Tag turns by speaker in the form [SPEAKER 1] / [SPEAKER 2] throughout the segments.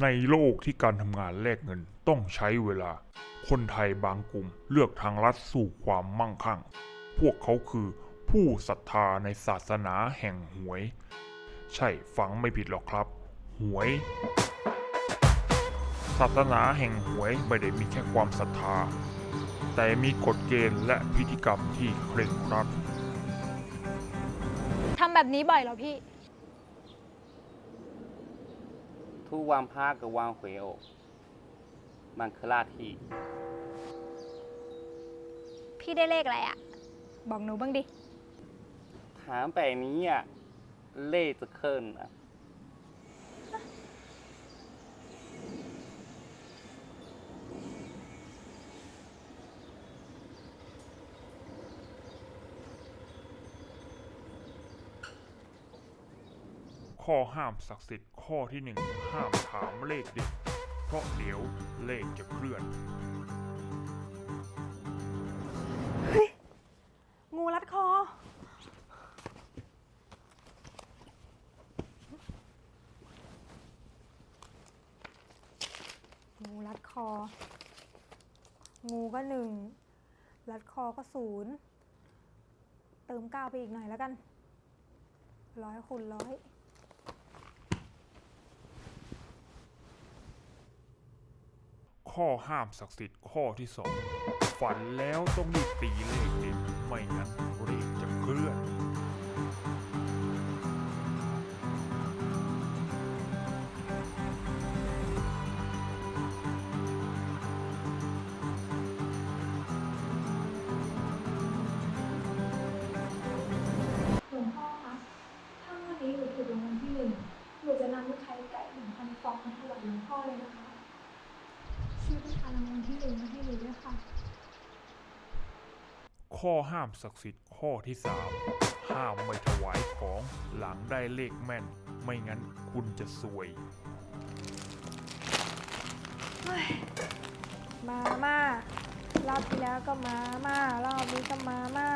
[SPEAKER 1] ในโลกที่การทำงานแลกเงินต้องใช้เวลา คนไทยบางกลุ่มเลือกทางลัดสู่ความมั่งคั่ง พวกเขาคือผู้ศรัทธาในศาสนาแห่งหวย ใช่ฟังไม่ผิดหรอกครับ หวย ศาสนาแห่งหวยไม่ได้มีแค่ความศรัทธา แต่มีกฎเกณฑ์และพิธีกรรมที่เคร่งครัด
[SPEAKER 2] ทำแบบนี้บ่อยเหรอพี่
[SPEAKER 3] ทุกวันพระกับวันหวยออกมันคือลาที่
[SPEAKER 2] พี่ได้เลขอะไรอะบอกหนูบ้างดิ
[SPEAKER 3] ถามแบบนี้อะ เลขจะเคลื่อนอะ
[SPEAKER 1] ข้อห้ามศักดิ์สิทธิ์ข้อที่หนึ่งห้ามถามเลขเด็ดเพราะเดี๋ยวเลขจะเคลื่อน
[SPEAKER 2] งูรัดคอ งูรัดคอ งูก็หนึ่ง รัดคอก็ศูนย์ เติมเก้าไปอีกหน่อยแล้วกัน ร้อยคูณร้อย
[SPEAKER 1] ข้อห้ามศักดิ์สิทธิ์ข้อที่สองฝันแล้วต้องรีบตีเลขเด็ดไม่งั้นเลขจ
[SPEAKER 4] ชื่อประธานรางวัลที่หนึ่งมาให้หนูด้วยค่ะ
[SPEAKER 1] ข้อห้ามศักดิ์สิทธิ์ข้อที่สามห้ามไม่ถวายของหลังได้เลขแม่น ไม่งั้นคุณจะซวย
[SPEAKER 2] มาม่ารอบที่แล้วก็มาม่ารอบนี้ก็มาม่า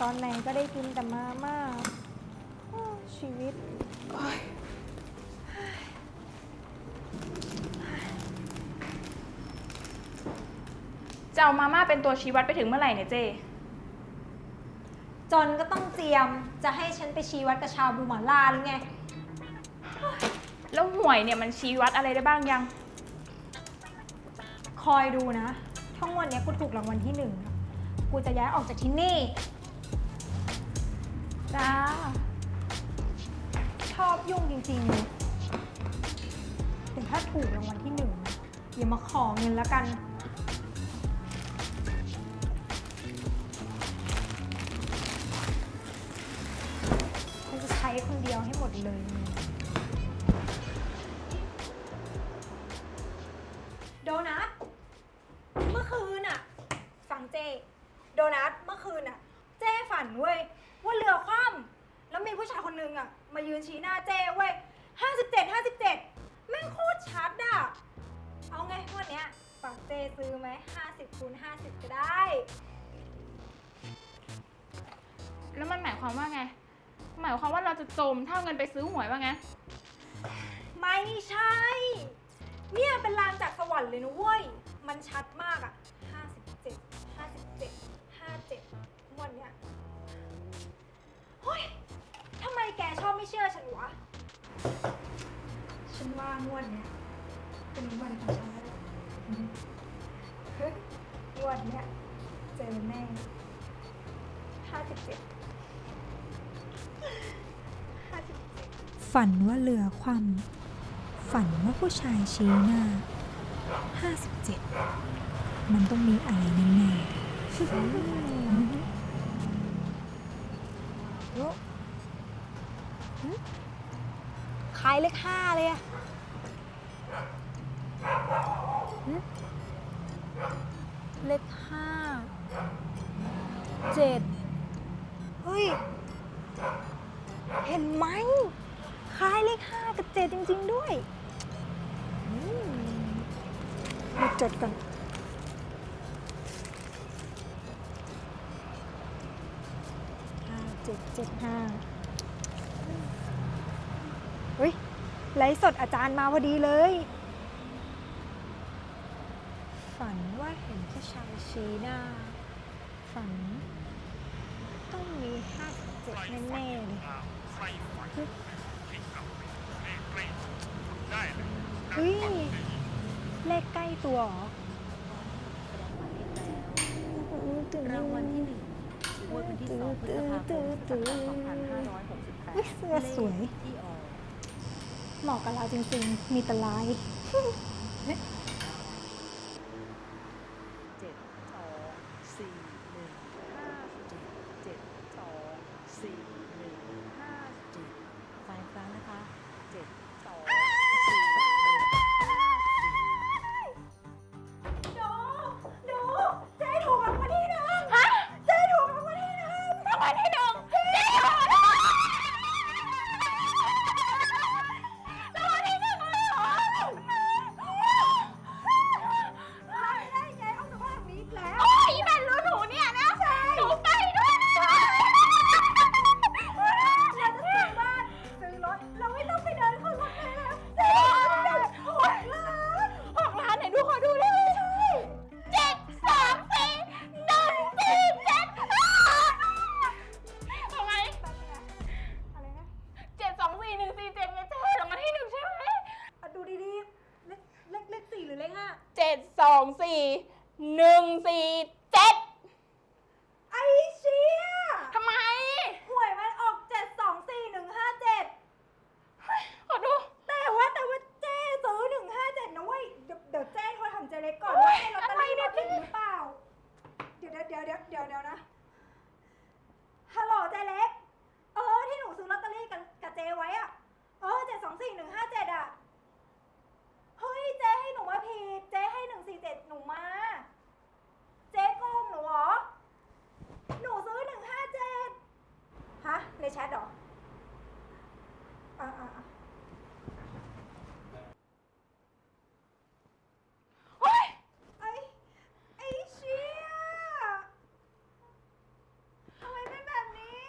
[SPEAKER 2] ตอนไหนก็ได้กินแต่มาม่าโอ้ชีวิต
[SPEAKER 5] จะเอามาม่าเป็นตัวชี้วัดไปถึงเมื่อไหร่เนี่ยเจ
[SPEAKER 2] จนก็ต้องเจียมจะให้ฉันไปชี้วัดกับชาวบูหมาล่าหรือไง
[SPEAKER 5] แล้วหวยเนี่ยมันชี้วัดอะไรได้บ้างยัง
[SPEAKER 2] คอยดูนะทั้งวันเนี้ยกูถูกรางวัลที่หนึ่งอะกูจะย้ายออกจากที่นี่
[SPEAKER 5] จ้า
[SPEAKER 2] ชอบยุ่งจริงๆเลยแต่ถ้าถูกรางวัลที่หนึ่งนะอย่ามาขอเงินแล้วกัน ช้คนเดียวให้หมดเลย โดนัท เมื่อคืนอะฟังเจ โดนัทเมื่อคืนอะเจ้ฝันเว้ยว่าเรือคว่ำแล้วมีผู้ชายคนนึงอะมายืนชี้หน้าเจ้เว้ยห้าสิบเจ็ดห้าสิบเจ็ดแม่งโคตรชัดอะเอาไงวันเนี้ยฝากเจซื้อไหมห้าสิบคูณห้าสิบก็ได้
[SPEAKER 5] แล้วมันหมายความว่าไง หมายความว่าเราจะจมถ้าเอาเงินไปซื้อหวยว่าไง
[SPEAKER 2] ไม่ใช่ เนี่ยเป็นลางจากสวรรค์เลยนะเว้ย มันชัดมากอะ57 57 57งวดเนี้ยเฮ้ยทำไมแกชอบไม่เชื่อฉันวะ ฉันว่างวดเนี้ยเป็นวันของฉันแล้วเฮ้ยงวดเนี้ยเจอแน่57
[SPEAKER 6] ฝันว่าเรือคว่ำฝันว่าผู้ชายชี้หน้า 57 มันต้องมีอะไรแน่ๆ
[SPEAKER 2] ขายเลขห้าเลยอะเลขห้าเจ็ดเฮ้ย เห็นไหม คล้ายเลขห้ากับเจ็ดจริง ๆ ด้วยมาจดกันห้าเจ็ดเจ็ดห้าเฮ้ย
[SPEAKER 3] ไลฟ์สดอาจารย์มาพอดีเลย
[SPEAKER 2] ฝันว่าเห็นผู้ชายชี้หน้า ฝัน ต้องมีห้าเจ็ดแน่ๆเลย
[SPEAKER 1] ใครฝันให้กลับไปเลขใกล้ ได้เลย
[SPEAKER 2] เฮ้ยเลขใกล้ตัวเหรอ
[SPEAKER 7] รางวัลที่หนึ่งงวดวันที่สองพฤษภาคมพุทธศักราช2568
[SPEAKER 2] เฮ้ยเสื้อสวย
[SPEAKER 7] เลขที่ออก
[SPEAKER 2] เหมาะกับเราจริงๆ มีแต่ลาย
[SPEAKER 5] เฮ้ย
[SPEAKER 3] ไอ้ไอ้เชี่ยทำไมเป็นแบบนี้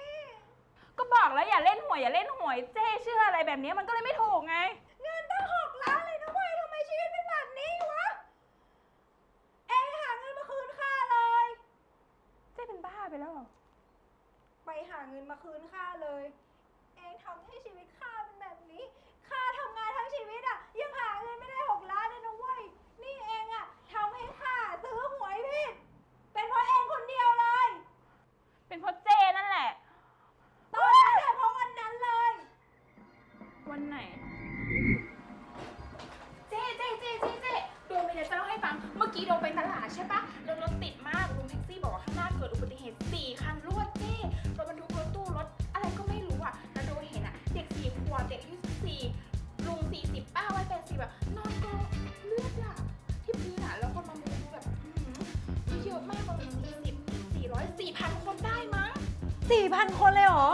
[SPEAKER 5] ก็บอกแล้วอย่าเล่นหวยอย่าเล่นหวยเจ๊เชื่ออะไรแบบนี้มันก็เลยไม่ถูกไง
[SPEAKER 3] เงินตั้งหกล้านเลยนะเว้ยทำไมชีวิตเป็นแบบนี้วะ เองหาเงินมาคืนข้าเลย
[SPEAKER 5] เจ๊เป็นบ้าไปแล้วเหรอ
[SPEAKER 3] ไปหาเงินมาคืนข้าเลยเองทำให้ชีวิตข้าเป็นแบบนี้ข้าทำงานทั้งชีวิตอะยังหาเงินไม่ได้หกล้านเลยนะเว้ยนี่เองอะทำให้ข้าซื้อหวยผิดเป็นเพราะเองคนเดียวเลย
[SPEAKER 5] เป็นเพราะเจ๊นั่นแหละ
[SPEAKER 3] ตอนนั้นแหละเพราะวันนั้นเลย
[SPEAKER 5] วันไหน เจ๊เจ๊เจ๊เจ๊เจ๊โดมมีอะไรจะเล่าให้ฟัง เมื่อกี้โดมไปตลาดใช่ปะ แ4,000 คนเลยเหรอ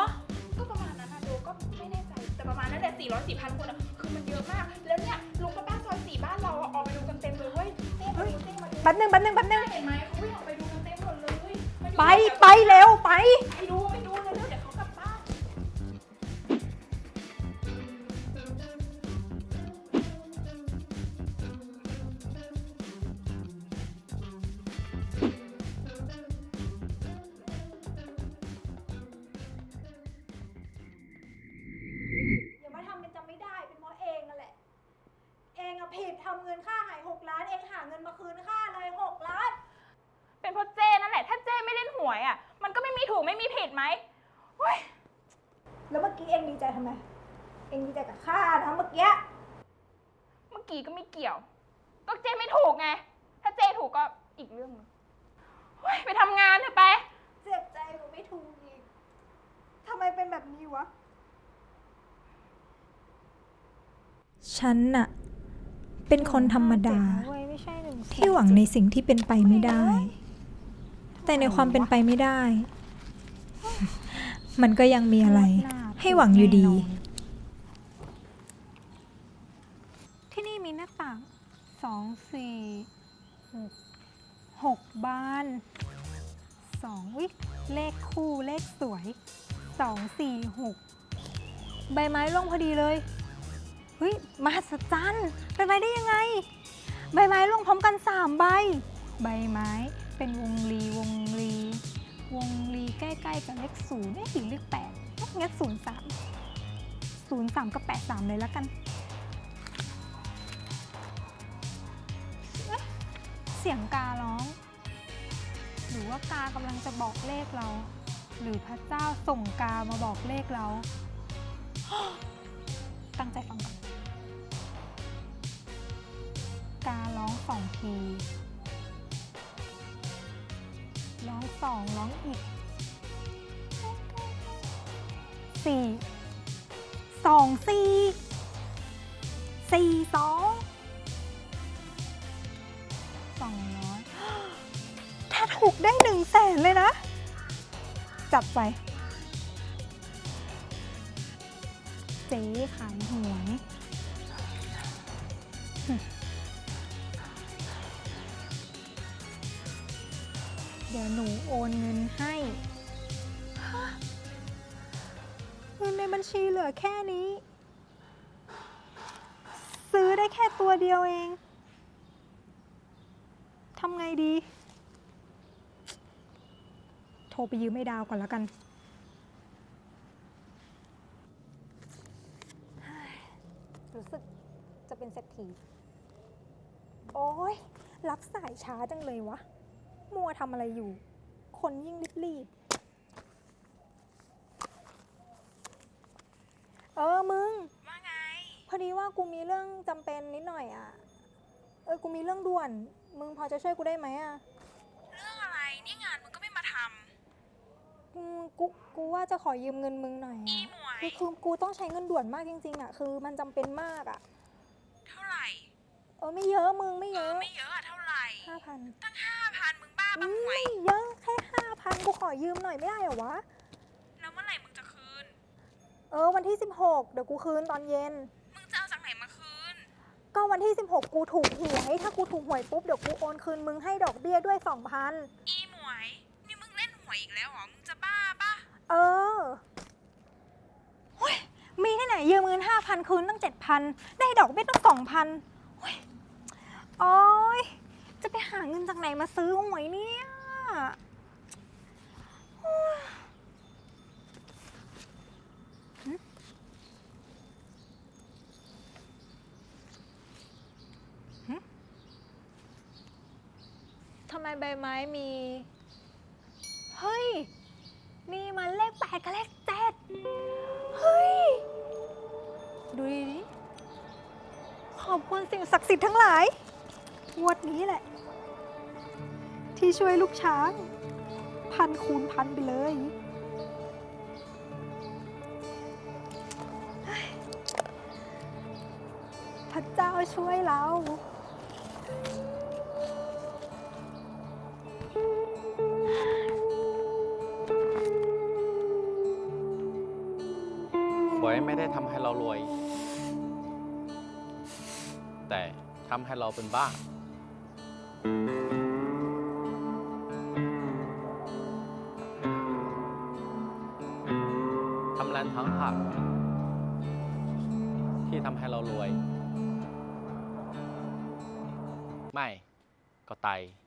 [SPEAKER 5] ก็ประมาณนั้นนะดูก็ไม่แน่ใจแต่ประมาณนั้นแหละสี่ร้อยสี่พันคนอะคือมันเยอะมาก แล้วเนี่ยลุงป้าป้าซอยสี่บ้านเราอออกไปดูกันเต็มเลยเว้ยเต้มาดูเต้มาดู
[SPEAKER 3] แป๊บนึงแป๊บนึงแป๊บนึง
[SPEAKER 5] เห็นไหมเขาวิ่ออกไปดูกันเต็มหมดเลย
[SPEAKER 3] ไป ไปเร็ว ไป
[SPEAKER 5] ไปดู
[SPEAKER 3] อะผิดทำเงินค่าหายหกล้านเองหาเงินมาคืนค่าเลยหกล้าน
[SPEAKER 5] เป็นเพราะเจ๊นั่นแหละ ถ้าเจ๊ไม่เล่นหวยอะมันก็ไม่มีถูกไม่มีผิดไหมเฮ้ย
[SPEAKER 3] แล้วเมื่อกี้เองดีใจทำไม เองดีใจกับข้านะเมื่อกี้
[SPEAKER 5] เมื่อกี้ก็ไม่เกี่ยว ก็เจ๊ไม่ถูกไง ถ้าเจ๊ถูกก็อีกเรื่องหนึงเฮ้ยไปทำงานเถอะไป
[SPEAKER 3] เจ็บใจกว่าไม่ถูกอีกทำไมเป็นแบบนี้วะ
[SPEAKER 2] ฉันน่ะ เป็นคนธรรมดา ที่หวังในสิ่งที่เป็นไปไม่ได้ แต่ในความเป็นไปไม่ได้ มันก็ยังมีอะไร ให้หวังอยู่ดี ที่นี่มีหน้าต่างสองสี่หกหกบานสองวิเลขคู่เลขสวยสองสี่หกใบไม้ร่วงพอดีเลย เฮ้ยมหัศจรรย์เป็นไปได้ยังไง ใบไม้ลงพร้อมกันสามใบ ใบไม้เป็นวงรีวงรี วงรีใกล้ๆกับเลขศูนย์เอ๊ะหรือเลขแปดงั้นศูนย์สามศูนย์สามกับแปดสามเลยแล้วกันเอ๊ะเสียงการ้อง หรือว่ากากำลังจะบอกเลขเรา หรือพระเจ้าส่งกามาบอกเลขเรา ตั้งใจฟังก่อน องสองที ร้องสองร้องอีกสี่สองสี่สี่สองสองร้อยถ้าถูกได้หนึ่งแสนเลยนะ จับไป เจ๊ขายหวย ดี๋ยวหนูโอนเงินให้ฮะเงินในบัญชีเหลือแค่นี้ ซื้อได้แค่ตัวเดียวเองทำไงดี โทรไปยืมไม่ดาวก่อนแล้วกัน รู้สึกจะเป็นเศรษฐี โอ้ยรับสายช้าจังเลยวะ มัวทำอะไรอยู่ คนยิ่งรีบๆเออมึง
[SPEAKER 5] ว่าไง
[SPEAKER 2] พอดีว่ากูมีเรื่องจำเป็นนิดหน่อยอะเออกูมีเรื่องด่วน มึงพอจะช่วยกูได้ไหมอะ
[SPEAKER 5] เรื่องอะไร นี่งานมึงก็ไม่มาท
[SPEAKER 2] อืมกูกูว่าจะขอยืมเงินมึงหน่อยำ
[SPEAKER 5] อี
[SPEAKER 2] อะ
[SPEAKER 5] หมวย
[SPEAKER 2] คือคือกูต้องใช้เงินด่วนมากจริง ๆอะคือมันจำเป็นมากอะ
[SPEAKER 5] เท่าไหร่
[SPEAKER 2] เออไม่เยอะมึงไม่
[SPEAKER 5] เอ
[SPEAKER 2] เย
[SPEAKER 5] อ
[SPEAKER 2] อะ
[SPEAKER 5] ไม่เยอะอะเท่าไหร่
[SPEAKER 2] ห้าพัน
[SPEAKER 5] ตั้งห้าพัน มึงบ้าปะหมวย
[SPEAKER 2] ไม่เยอะแค่ห้าพันกูขอยืมหน่อยไม่ได้เหรอวะ
[SPEAKER 5] แล้วเมื่อไหร่มึงจะคืน
[SPEAKER 2] เออวันที่ 16 เดี๋ยวกูคืนตอนเย็น
[SPEAKER 5] มึงจะเอาจากไหนมาคืน
[SPEAKER 2] ก็วันที่ 16 กูถูกหวยถ้ากูถูกหวยปุ๊บเดี๋ยวกูโอนคืนมึงให้ดอกเบี้ยด้วย2,000
[SPEAKER 5] อีหมวย นี่มึงเล่นหวยอีกแล้วเหรอ มึงจะบ้าปะ
[SPEAKER 2] เออเฮ้ยมีที่ไหนยืมเงิน5,000คืนตั้ง7,000ได้ดอกเบี้ยตั้ง2,000เฮ้ยโอ้ย จะไปหาเงินจากไหนมาซื้อหวยเนี่ยทำไมใบไม้มี เฮ้ยนี่มันเลขแปดกับเลขเจ็ดเฮ้ย ดูดิ ขอบคุณสิ่งศักดิ์สิทธิ์ทั้งหลายงวดนี้แหละ ที่ช่วยลูกช้าง พันคูณพันไปเลยเฮ้ยพระเจ้าช่วยเรา
[SPEAKER 8] หวยไม่ได้ทำให้เรารวย แต่ทำให้เราเป็นบ้า ไม่ก็ไตาย